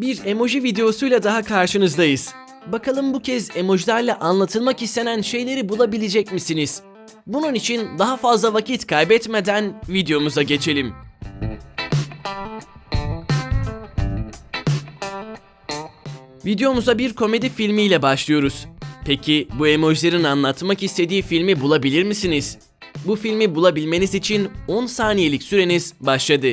Bir emoji videosuyla daha karşınızdayız. Bakalım bu kez emojilerle anlatılmak istenen şeyleri bulabilecek misiniz? Bunun için daha fazla vakit kaybetmeden videomuza geçelim. Videomuza bir komedi filmiyle başlıyoruz. Peki bu emojilerin anlatmak istediği filmi bulabilir misiniz? Bu filmi bulabilmeniz için 10 saniyelik süreniz başladı.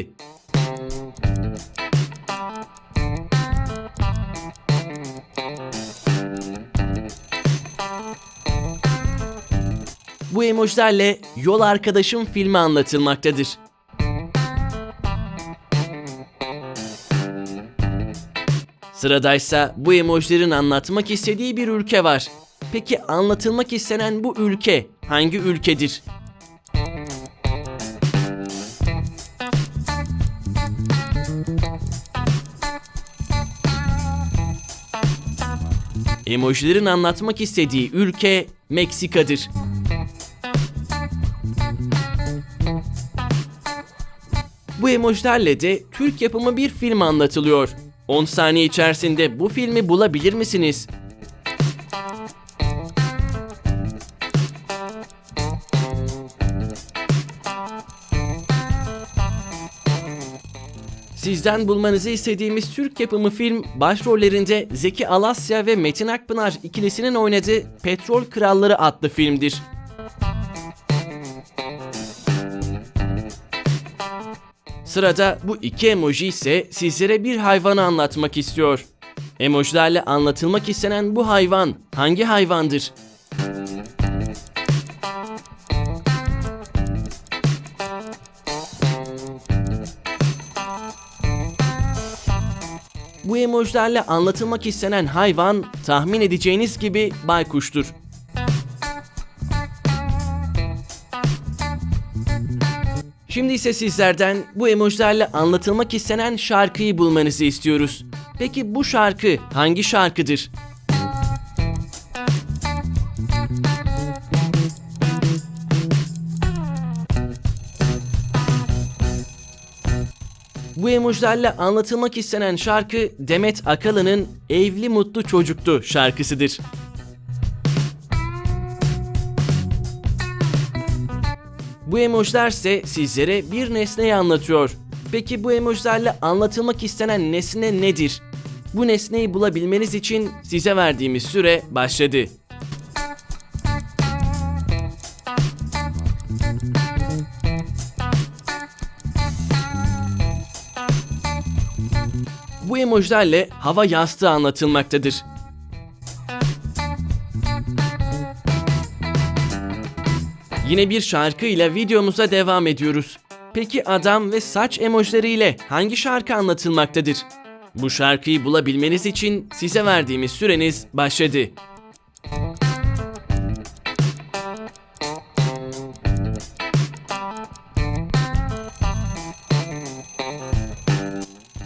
Emojilerle Yol Arkadaşım filmi anlatılmaktadır. Sıradaysa bu emojilerin anlatmak istediği bir ülke var. Peki anlatılmak istenen bu ülke hangi ülkedir? Emojilerin anlatmak istediği ülke Meksika'dır. Bu emojilerle de Türk yapımı bir film anlatılıyor. 10 saniye içerisinde bu filmi bulabilir misiniz? Sizden bulmanızı istediğimiz Türk yapımı film başrollerinde Zeki Alasya ve Metin Akpınar ikilisinin oynadığı Petrol Kralları adlı filmdir. Sırada bu iki emoji ise sizlere bir hayvanı anlatmak istiyor. Emojilerle anlatılmak istenen bu hayvan hangi hayvandır? Bu emojilerle anlatılmak istenen hayvan tahmin edeceğiniz gibi baykuştur. Şimdi ise sizlerden bu emojilerle anlatılmak istenen şarkıyı bulmanızı istiyoruz. Peki bu şarkı hangi şarkıdır? Bu emojilerle anlatılmak istenen şarkı Demet Akalın'ın Evli Mutlu Çocuktu şarkısıdır. Bu emojiler ise sizlere bir nesneyi anlatıyor. Peki bu emojilerle anlatılmak istenen nesne nedir? Bu nesneyi bulabilmeniz için size verdiğimiz süre başladı. Bu emojilerle hava yastığı anlatılmaktadır. Yine bir şarkıyla videomuza devam ediyoruz. Peki adam ve saç emojileriyle hangi şarkı anlatılmaktadır? Bu şarkıyı bulabilmeniz için size verdiğimiz süreniz başladı.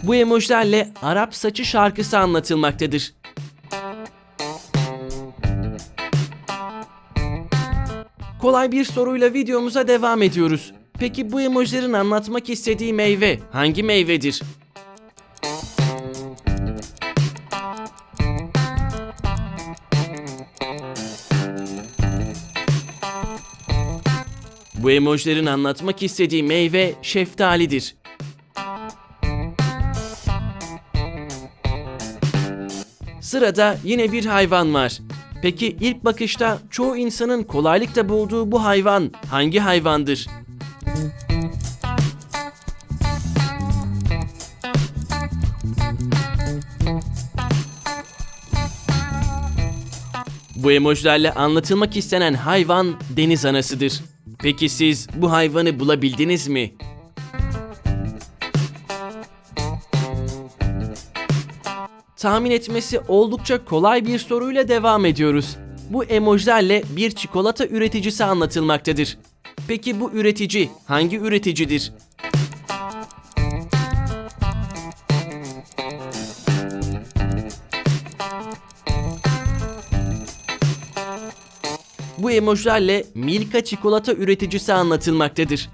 Bu emojilerle Arap saçı şarkısı anlatılmaktadır. Kolay bir soruyla videomuza devam ediyoruz. Peki bu emojilerin anlatmak istediği meyve hangi meyvedir? Bu emojilerin anlatmak istediği meyve şeftalidir. Sırada yine bir hayvan var. Peki ilk bakışta çoğu insanın kolaylıkla bulduğu bu hayvan hangi hayvandır? Bu emojilerle anlatılmak istenen hayvan deniz anasıdır. Peki siz bu hayvanı bulabildiniz mi? Tahmin etmesi oldukça kolay bir soruyla devam ediyoruz. Bu emojilerle bir çikolata üreticisi anlatılmaktadır. Peki bu üretici hangi üreticidir? Bu emojilerle Milka çikolata üreticisi anlatılmaktadır.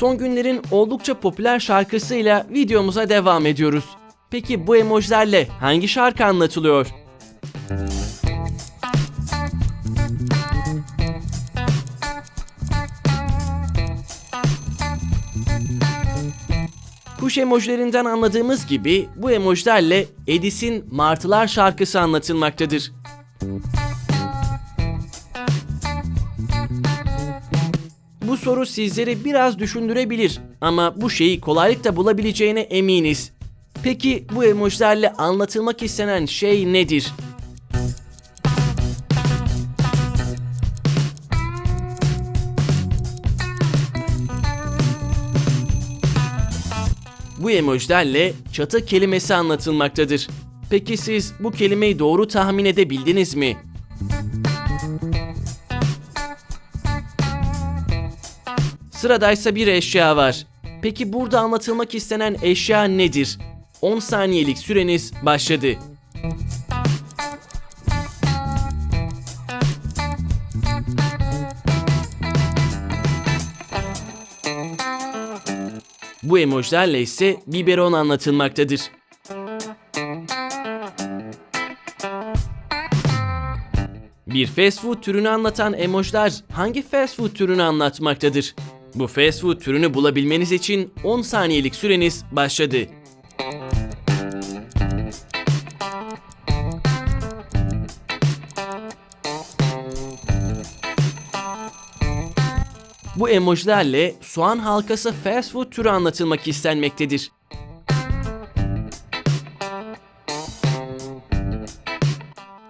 Son günlerin oldukça popüler şarkısıyla videomuza devam ediyoruz. Peki bu emojilerle hangi şarkı anlatılıyor? Kuş emojilerinden anladığımız gibi bu emojilerle Edis'in Martılar şarkısı anlatılmaktadır. Bu soru sizleri biraz düşündürebilir ama bu şeyi kolaylıkla bulabileceğine eminiz. Peki bu emojilerle anlatılmak istenen şey nedir? Bu emojilerle çatı kelimesi anlatılmaktadır. Peki siz bu kelimeyi doğru tahmin edebildiniz mi? Sıradaysa bir eşya var. Peki burada anlatılmak istenen eşya nedir? 10 saniyelik süreniz başladı. Bu emojilerle ise biberon anlatılmaktadır. Bir fast food türünü anlatan emojiler hangi fast food türünü anlatmaktadır? Bu fast food türünü bulabilmeniz için 10 saniyelik süreniz başladı. Bu emojilerle soğan halkası fast food türü anlatılmak istenmektedir.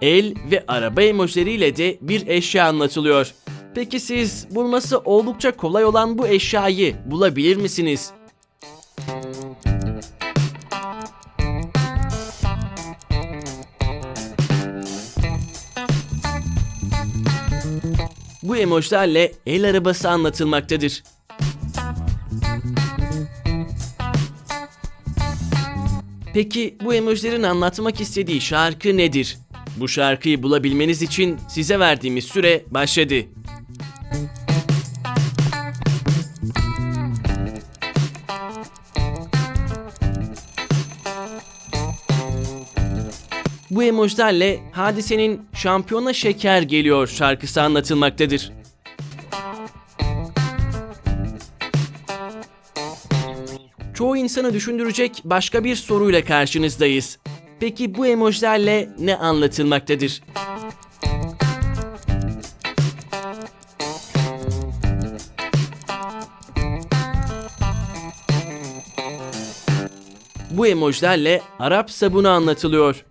El ve araba emojileriyle de bir eşya anlatılıyor. Peki siz bulması oldukça kolay olan bu eşyayı bulabilir misiniz? Bu emojilerle el arabası anlatılmaktadır. Peki bu emojilerin anlatmak istediği şarkı nedir? Bu şarkıyı bulabilmeniz için size verdiğimiz süre başladı. Bu emojilerle Hadise'nin Şampiyona Şeker Geliyor şarkısı anlatılmaktadır. Çoğu insanı düşündürecek başka bir soruyla karşınızdayız. Peki bu emojilerle ne anlatılmaktadır? Bu emojilerle Arap sabunu anlatılıyor.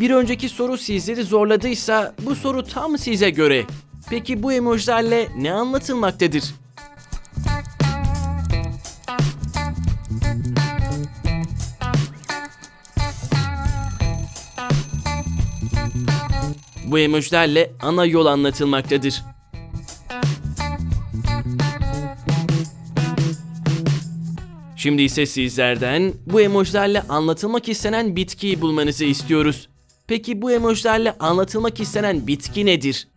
Bir önceki soru sizleri zorladıysa bu soru tam size göre. Peki bu emojilerle ne anlatılmaktadır? Bu emojilerle ana yol anlatılmaktadır. Şimdi ise sizlerden bu emojilerle anlatılmak istenen bitkiyi bulmanızı istiyoruz. Peki bu emojilerle anlatılmak istenen bitki nedir?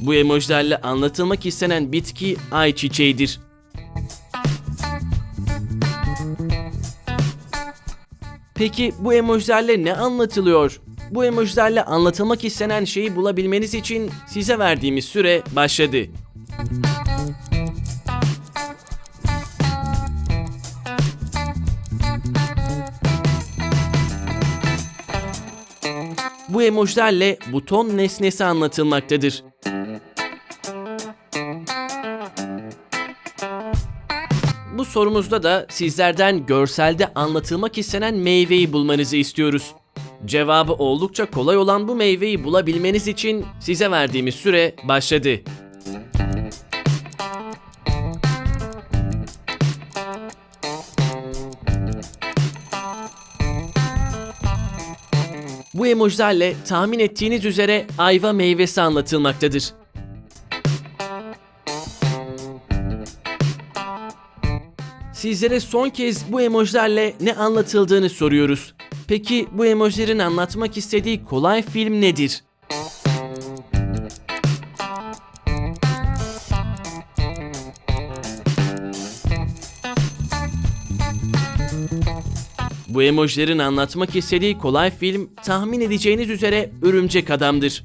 Bu emojilerle anlatılmak istenen bitki ayçiçeğidir. Peki bu emojilerle ne anlatılıyor? Bu emojilerle anlatılmak istenen şeyi bulabilmeniz için size verdiğimiz süre başladı. Emojilerle buton nesnesi anlatılmaktadır. Bu sorumuzda da sizlerden görselde anlatılmak istenen meyveyi bulmanızı istiyoruz. Cevabı oldukça kolay olan bu meyveyi bulabilmeniz için size verdiğimiz süre başladı. Bu emojilerle tahmin ettiğiniz üzere ayva meyvesi anlatılmaktadır. Sizlere son kez bu emojilerle ne anlatıldığını soruyoruz. Peki bu emojilerin anlatmak istediği kolay film nedir? Bu emojilerin anlatmak istediği kolay film tahmin edeceğiniz üzere Örümcek Adam'dır.